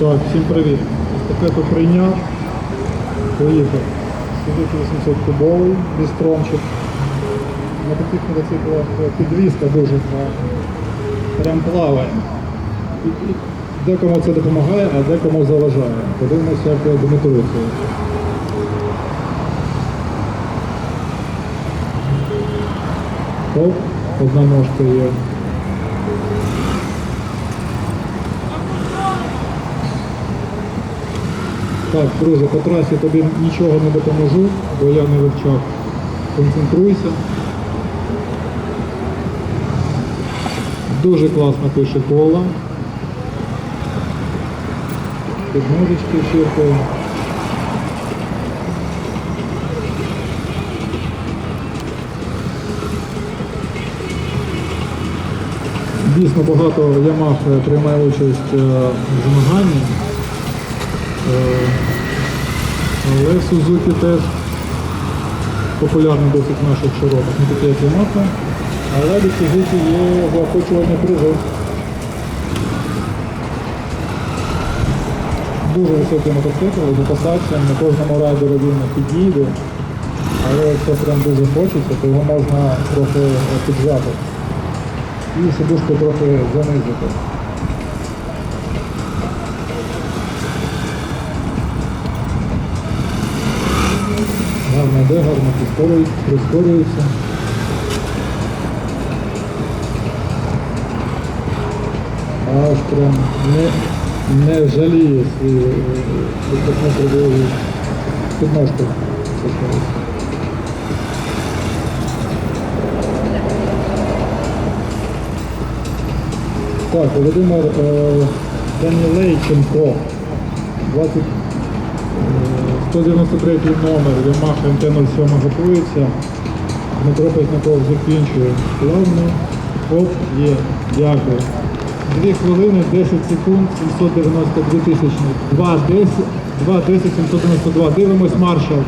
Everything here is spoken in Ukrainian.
Так, всім привіт. Естафету прийняв. Поїхав. Suzuki 800 кубовий, бістрончик. На таких мотоциклах підвізка дуже. Прям плаває. Декому це допомагає, а декому заважає. Подивимося, як Дмитро це. Оп, одна ножка є. Так, друже, по трасі тобі нічого не допоможу, бо я не вивчав. Концентруйся. Дуже класно пише кола. Підножечки чиркає. Дійсно багато Ямах е, приймає участь е, в змаганні. Е, Але Suzuki теж популярний досить в наших широтах, не такі як Yamaha, але від Suzuki є заохочувальні призи. Дуже високий мотоцикл, з посадцем, на кожному райдеру він підійде, але якщо прям дуже хочеться, то його можна трохи піджати і сидушку трохи занизити. Гарно йде, прискорюється. Аж прям не, не жаліє свою високометрову підножку. Так, Володимир е, Данілейченко, 20, е, 193 номер, Ямаха МТ-07 готується. Дмитро Позняков закінчує плавно. Оп, є, дякую. 2 хвилини, 10 секунд, 792 тисячних. 2, 10, 2, 10, 792. Дивимось маршал.